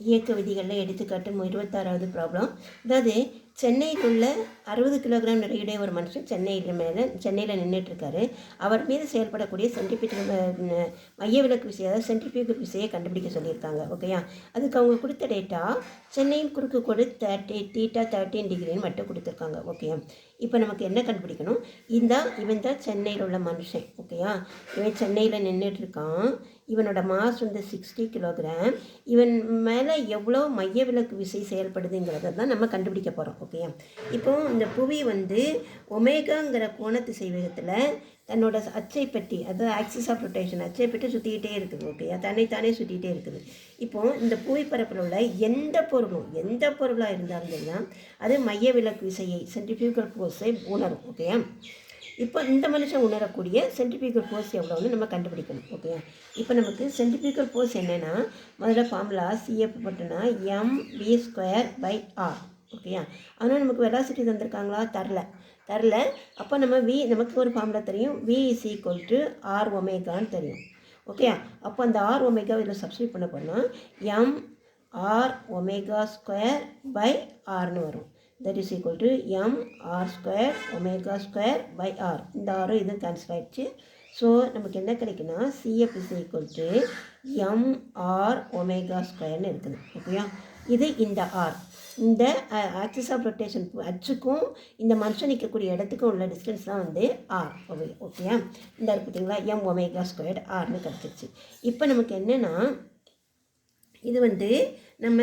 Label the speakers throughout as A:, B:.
A: இயக்க விதிகளில் எடுத்துக்காட்டும் இருபத்தாறாவது ப்ராப்ளம் அதாவது சென்னையில் உள்ள அறுபது கிலோகிராம் நிறையுடைய ஒரு மனுஷன் சென்னையில் மேலே சென்னையில் நின்றுட்டுருக்காரு அவர் மீது செயல்படக்கூடிய சென்ட்ரிபியூட்டல் மைய விளக்கு விசை அதாவது சென்ட்ரிபியூட்டல் விசையை கண்டுபிடிக்க சொல்லியிருக்காங்க ஓகேயா அதுக்கு அவங்க கொடுத்த டேட்டா சென்னையின் குறுக்கு கோடு தேர்ட்டி தீட்டா தேர்ட்டின் டிகிரின்னு மட்டும் கொடுத்துருக்காங்க ஓகேயா இப்போ நமக்கு என்ன கண்டுபிடிக்கணும்? இந்த இவன் தான் சென்னையில் உள்ள மனுஷன் ஓகேயா இவன் சென்னையில் நின்றுட்டு இருக்கான். இவனோட மாஸ் வந்து சிக்ஸ்டி கிலோகிராம் இவன் மேலே எவ்வளோ மைய விலக்கு விசை செயல்படுதுங்கிறத தான் நம்ம கண்டுபிடிக்க போகிறோம் ஓகேயா இப்போ இந்த புவி வந்து ஒமேகாங்கிற கோணத்து செய்வகத்தில் தன்னோட அச்சை பெட்டி அதாவது ஆக்சிஸ் ஆஃப் ரொட்டேஷன் அச்சை பெட்டி சுற்றிக்கிட்டே இருக்குது ஓகேயா தன்னைத்தானே சுற்றிக்கிட்டே இருக்குது. இப்போ இந்த புவிப்பரப்பில் உள்ள எந்த பொருளும் எந்த பொருளாக இருந்தாலும் சரிதான் அது மைய விலக்கு விசையை சென்ட்ரிபியூகல் ஃபோர்ஸை உணரும் ஓகேயா இப்போ இந்த மனுஷன் உணரக்கூடிய சென்ட்ரிபியூகல் ஃபோர்ஸ் எவ்வளோன்னு நம்ம கண்டுபிடிக்கணும் ஓகேயா இப்போ நமக்கு சென்ட்ரிபியூகல் ஃபோர்ஸ் என்னென்னா முதல்ல ஃபார்முலா சிஎஃப் போட்டோன்னா M V square by R ஓகேயா ஆனால் நமக்கு வெலாசிட்டி தந்திருக்காங்களா? தரல. தரல. அப்போ நம்ம வி நமக்கு ஒரு ஃபார்முலா தெரியும். V is equal to R ஒமேகான்னு தெரியும். ஓகே அப்போ அந்த ஆர் ஒமேகா இதில் சப்ஸ்டியூட் பண்ண போனால் M R omega square by ஆர்னு வரும். That is equal to M R square omega square by R இந்த ஆரும் இது கேன்சல் ஆகிடுச்சு ஸோ நமக்கு என்ன கிடைக்குன்னா CF is equal to M R omega ஸ்கொயர்னு இருக்குது. ஓகேயா இது இந்த ஆர் இந்த ஆக்சிஸ் ஆஃப் ரொட்டேஷன் அச்சுக்கும் இந்த மனுஷன் நிற்கக்கூடிய இடத்துக்கும் உள்ள டிஸ்டன்ஸ் தான் வந்து ஆர் ஓகே ஓகேயா இந்த பார்த்தீங்களா? எம் ஒமேகா ஸ்கொயர்டு ஆர்னு கிடச்சிருச்சு. இப்போ நமக்கு என்னென்னா இது வந்து நம்ம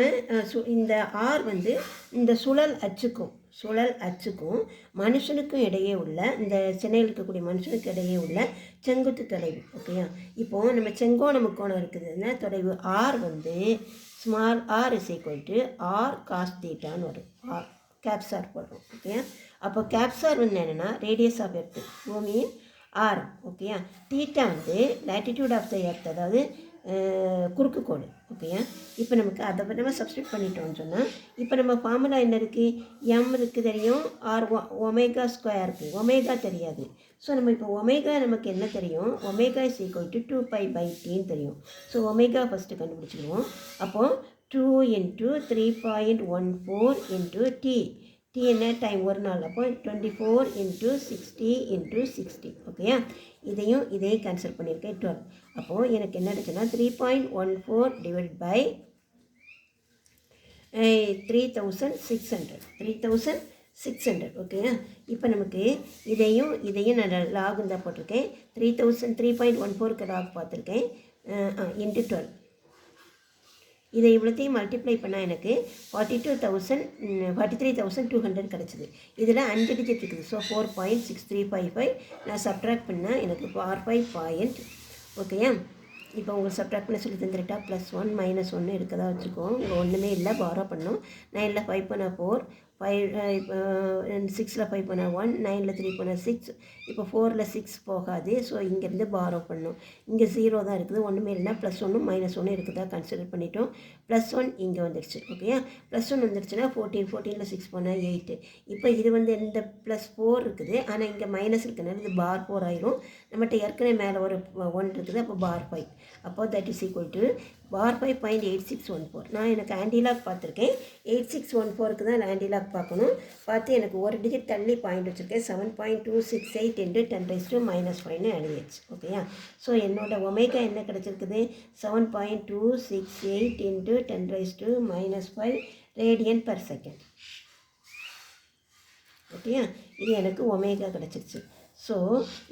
A: சு இந்த ஆர் வந்து இந்த சுழல் அச்சுக்கும் சுழல் அச்சுக்கும் மனுஷனுக்கும் இடையே உள்ள இந்த சென்னையில் இருக்கக்கூடிய மனுஷனுக்கு இடையே உள்ள செங்குத்து தொலைவு ஓகேயா இப்போது நம்ம செங்கோண முக்கோணம் இருக்குதுன்னா தொலைவு? ஆர் வந்து small R is equal to R cos தீட்டான்னு வரும். ஆர் கேப்சார் போடுறோம் ஓகே அப்போ கேப்சார் வந்து என்னென்னா ரேடியஸ் ஆஃப் எர்த்து பூமியின் ஆர் ஓகேயா தீட்டா வந்து லேட்டிடியூட் ஆஃப் த எர்த் அதாவது குறுக்கு கோடு ஓகேயா இப்போ நமக்கு அதை நம்ம சப்ஸ்டியூட் பண்ணிட்டோம்னு சொன்னால் இப்போ நம்ம ஃபார்முலா என்ன இருக்குது எம் இருக்குது தெரியும் ஆர் ஒமேகா ஸ்கொயர் இருக்குது ஒமேகா தெரியாது. ஸோ நம்ம இப்போ ஒமேகா நமக்கு என்ன தெரியும்? Omega is equal to two pi by டீன்னு தெரியும். ஸோ ஒமேகா ஃபஸ்ட்டு கண்டுபிடிச்சிடுவோம் அப்போது two into three point one four into T T என்ன டைம் ஒரு நாள். அப்போ twenty four into sixty into sixty ஓகேயா இதையும் இதையும் கேன்சல் பண்ணியிருக்கேன். டுவெல் அப்போது எனக்கு என்ன இருந்துச்சுன்னா three point one four divide by three thousand six hundred three thousand six hundred ஓகேயா இப்போ நமக்கு இதையும் இதையும் நான் லாகுந்தான் தான் போட்டிருக்கேன். Three thousand three point one ஃபோருக்கு லாக் பார்த்துருக்கேன். இன்ட்டு டுவெல் இதை இவ்வளோத்தையும் மல்டிப்ளை பண்ணால் எனக்கு forty two thousand forty three thousand two hundred கிடச்சிது. இதில் அஞ்சு டிஜிட் இருக்குது. So four point six three five five நான் சப்ட்ராக்ட் பண்ணால் எனக்கு ஃபார் ஃபைவ் பாயிண்ட் ஓகேயா இப்போ உங்களுக்கு சப்ட்ராக்ட் பண்ண சொல்லி தந்துருட்டா ப்ளஸ் ஒன் மைனஸ் ஒன்று இருக்கதா வச்சுக்கோம் இங்கே ஒன்றுமே இல்லை பாரோ பண்ணோம். நான் இல்லை ஃபைவ் பண்ண ஃபோர் ஃபைவ் இப்போ சிக்ஸில் ஃபைவ் பண்ண ஒன் நைனில் த்ரீ பண்ண சிக்ஸ் இப்போ ஃபோரில் சிக்ஸ் போகாது. ஸோ இங்கேருந்து பாரோ பண்ணும். இங்கே ஜீரோ தான் இருக்குது. ஒன்றுமே இல்லைனா ப்ளஸ் ஒன்று மைனஸ் ஒன்று இருக்குதா கன்சிடர் பண்ணிட்டோம். ப்ளஸ் ஒன் இங்கே வந்துடுச்சு ஓகேயா ப்ளஸ் ஒன் வந்துருச்சுன்னா ஃபோர்டீன் ஃபோர்டீனில் சிக்ஸ் போனால் எயிட்டு இப்போ இது வந்து எந்த ப்ளஸ் ஃபோர் இருக்குது. ஆனால் இங்கே மைனஸ் இருக்கிறனால இது பார் ஃபோர் ஆயிரும். நம்மகிட்ட ஏற்கனவே மேலே ஒரு ஒன் இருக்குது. அப்போ பார் ஃபைவ் அப்போ that is equal to four five point eight six one four நான் எனக்கு ஆண்டிலாக் பார்த்துருக்கேன். எயிட் சிக்ஸ் ஒன் ஃபோருக்கு தான் ஆண்டிலாக் பார்க்கணும். பார்த்து எனக்கு ஒரு டிஜிட் தள்ளி பாயிண்ட் வச்சுருக்கேன். Seven point two six eight into ten raise to minus ஃபைவ்னு எழுதியாச்சு. ஓகேயா ஸோ என்னோட ஒமேகா என்ன கிடச்சிருக்குது? Seven point two six eight into ten raise to minus five radian per second ஓகேயா இது எனக்கு ஒமேகா கிடச்சிருச்சு. ஸோ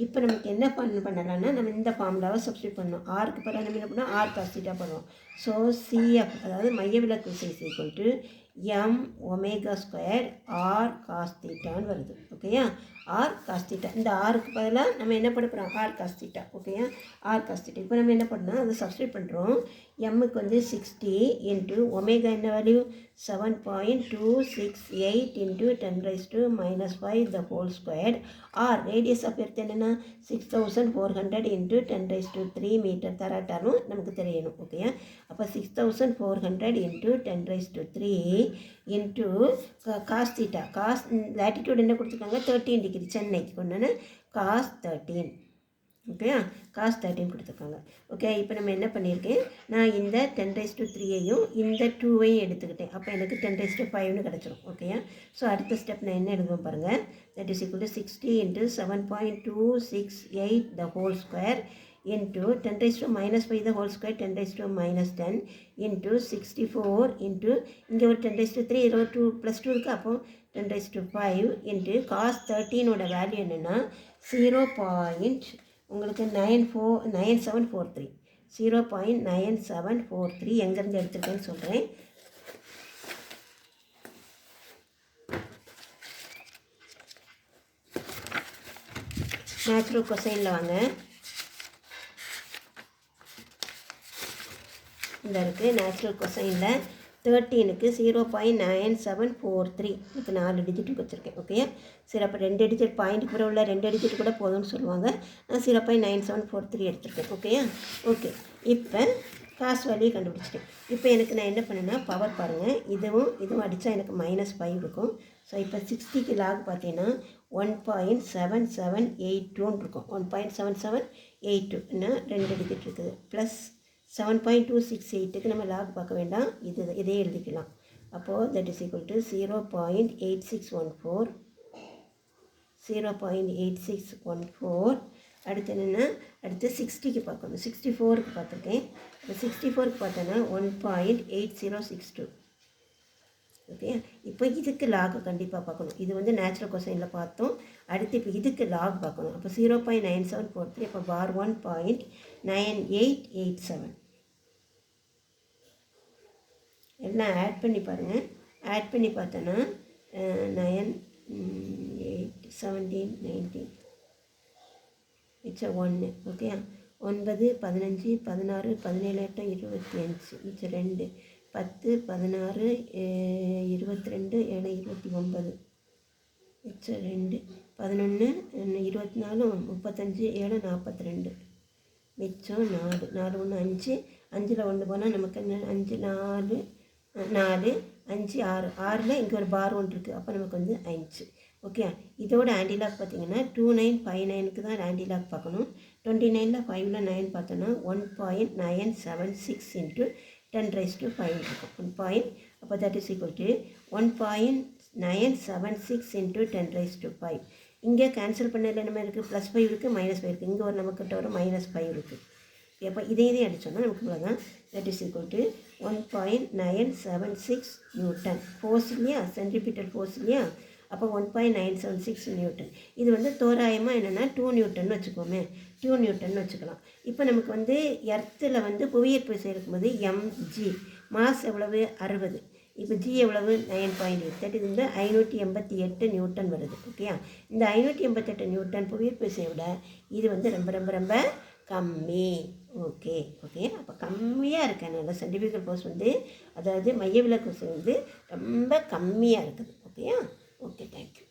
A: இப்போ நமக்கு என்ன பண்ண பண்ணலாம்னா நம்ம இந்த ஃபார்முலாவை சப்ஸ்டியூட் பண்ணணும். ஆருக்கு பதிலாக நம்ம என்ன பண்ணோம் ஆர் காஸ்டிட்டாக பண்ணுவோம். ஸோ சிஎஃப் அதாவது மைய விலக்கு விசை equal to M omega square R காஸ்தீட்டான்னு வருது. ஓகேயா ஆர் காஸ்திட்டா இந்த ஆருக்கு பதிலாக நம்ம என்ன பண்ண போகிறோம் ஆர் காஸ்திட்டா ஓகேயா ஆர் காஸ்திட்டா இப்போ நம்ம என்ன பண்ணோம் அதை சப்ஸ்டியூட் பண்ணுறோம் எம்முக்கு வந்து சிக்ஸ்டி இன்ட்டு ஒமேகா என்ன value seven point two six eight into ten raise to minus five the whole square R radius of earth என்னென்னா? Six thousand four hundred into ten raise to three metre தராட்டாலும் நமக்கு தெரியணும். ஓகேயா அப்போ six thousand four hundred into ten raise to three into cos theta cos latitude என்ன கொடுத்துருக்காங்க? Thirteen degree சென்னைக்கு கொண்டு cos thirteen ஓகேயா காஸ் தேர்ட்டின் கொடுத்துருக்காங்க. ஓகே இப்போ நம்ம என்ன பண்ணியிருக்கேன் நான் இந்த டென் ரைஸ் டு த்ரீயையும் இந்த டூவையும் எடுத்துக்கிட்டேன். அப்போ எனக்கு டென் ரைஸ் டு ஃபைவ்னு கிடச்சிரும். ஓகேயா ஸோ அடுத்த ஸ்டெப் நான் என்ன எடுக்கணும் பாருங்கள் that is equal to sixty into seven point two six eight the whole square into 10 raised to minus 5 the whole square 10 raised to minus 10 into 64 into இங்கே ஒரு 10 raised to 3 இதில் ஒரு 2 ப்ளஸ் டூ இருக்குது அப்போ 10 raised to 5 into cos 13 ஓட value என்னென்னா zero point உங்களுக்கு nine four nine seven four three zero point nine seven four three எங்கேருந்து எடுத்துருக்கேன்னு சொல்கிறேன் நேச்சுரல் கொசைனில் வாங்க. இந்த இருக்குது நேச்சுரல் கொசைனில் தேர்ட்டீனுக்கு zero point nine seven four three இதுக்கு நாலு டிஜிட்டுக்கு வச்சுருக்கேன். ஓகே சரி அப்போ ரெண்டு டிஜிட் பாயிண்ட்டுக்கு பிறகு உள்ள ரெண்டு டிஜிட் கூட போதும்னு சொல்லுவாங்க. நான் zero point nine seven four three எடுத்திருக்கேன். ஓகேயா ஓகே இப்போ காசு வேல்யூ கண்டுபிடிச்சிட்டேன். இப்போ எனக்கு நான் என்ன பண்ணேன்னா பவர் பாருங்கள் இதுவும் இதுவும் அடித்தா எனக்கு மைனஸ் ஃபைவ் இருக்கும். ஸோ இப்போ சிக்ஸ்டிக்கு லாக் பார்த்தீங்கன்னா one point seven seven eight டூன்னு இருக்கும். One point seven seven eight டூன்னா ரெண்டு டிஜிட் இருக்குது. Plus seven point two six எயிட்டுக்கு நம்ம லாக் பார்க்க வேண்டாம். இது இதே எழுதிக்கலாம். அப்போது that is equal to zero point eight six one four zero point eight six one four அடுத்து என்னென்னா அடுத்து சிக்ஸ்டிக்கு பார்க்கணும். சிக்ஸ்டி ஃபோருக்கு பார்த்துருக்கேன். இப்போ சிக்ஸ்டி ஃபோருக்கு பார்த்தோன்னா one point eight zero six two okay இப்போ இதுக்கு லாக் கண்டிப்பாக பார்க்கணும். இது வந்து நேச்சுரல் கொசைனில் பார்த்தோம். அடுத்து இப்போ இதுக்கு லாக் பார்க்கணும். அப்போ zero point nine seven four three இப்போ four one point nine eight eight seven எல்லாம் ஆட் பண்ணி பாருங்கள் ஆட் பண்ணி பார்த்தோன்னா நயன் எயிட் செவன்டீன் நைன்டீன் மிச்சம் ஒன்று ஓகே ஒன்பது பதினஞ்சு பதினாறு பதினேழு எட்டம் இருபத்தி அஞ்சு. மிச்சம் ரெண்டு. பத்து பதினாறு இருபத்தி ரெண்டு ஏழு இருபத்தி ஒன்பது. மிச்சம் ரெண்டு. பதினொன்று இருபத்தி நாலு முப்பத்தஞ்சு ஏழு நாற்பத்தி ரெண்டு மிச்சம் நாலு. நாலு ஒன்று அஞ்சு. அஞ்சில் ஒன்று போனால் நமக்கு என்ன? அஞ்சு நாலு நாலு அஞ்சு ஆறு. ஆறில் இங்கே ஒரு பார் ஒன்று இருக்குது அப்போ நமக்கு வந்து அஞ்சு ஓகே இதோட ஆண்டிலாக் பார்த்தீங்கன்னா டூ நைன் ஃபைவ் நைனுக்கு தான் ஆண்டிலாக் பார்க்கணும். டுவெண்ட்டி நைனில் ஃபைவ்ல நைன் பார்த்தோன்னா one point nine seven six into ten raise to five இருக்கும். ஒன் பாயிண்ட் அப்போ that is equal to one point nine seven six into ten raise to five இங்கே cancel பண்ணதில் என்ன இருக்குது ப்ளஸ் ஃபைவ் இருக்குது மைனஸ் ஃபைவ் இருக்குது இங்கே ஒரு நமக்கிட்ட ஒரு மைனஸ் ஃபைவ் இருக்குது அப்போ இதே இதே அடித்தோம்னா நமக்கு இவ்வளோ தான் that is equal to one point nine seven six newton force இல்லையா? சென்ட்ரிபிட்டல் ஃபோர்ஸ் இல்லையா? அப்போ one point nine seven six newton இது வந்து தோராயமாக என்னென்னா டூ நியூட்டன் வச்சுக்கோமே. டூ நியூட்டன் வச்சுக்கலாம். இப்போ நமக்கு வந்து எர்த்தில் வந்து புவியீர்ப்பு இருக்கும்போது எம்ஜி மாஸ் எவ்வளவு? அறுபது. இப்போ ஜி எவ்வளவு? நைன் பாயிண்ட் எயிட் தட் இது வந்து ஐநூற்றி எண்பத்தி எட்டு நியூட்டன் வருது. ஓகேயா இந்த ஐநூற்றி எண்பத்தெட்டு நியூட்டன் புவியீர்ப்பு விசையை விட இது வந்து ரொம்ப ரொம்ப ரொம்ப கம்மி. Okay okay. அப்போ கம்மியாக இருக்கனால சென்டிஃபிகல் ஃபோர்ஸ் வந்து அதாவது மைய விளக்கு வந்து ரொம்ப கம்மியாக இருக்குது. ஓகேயா? Okay thank you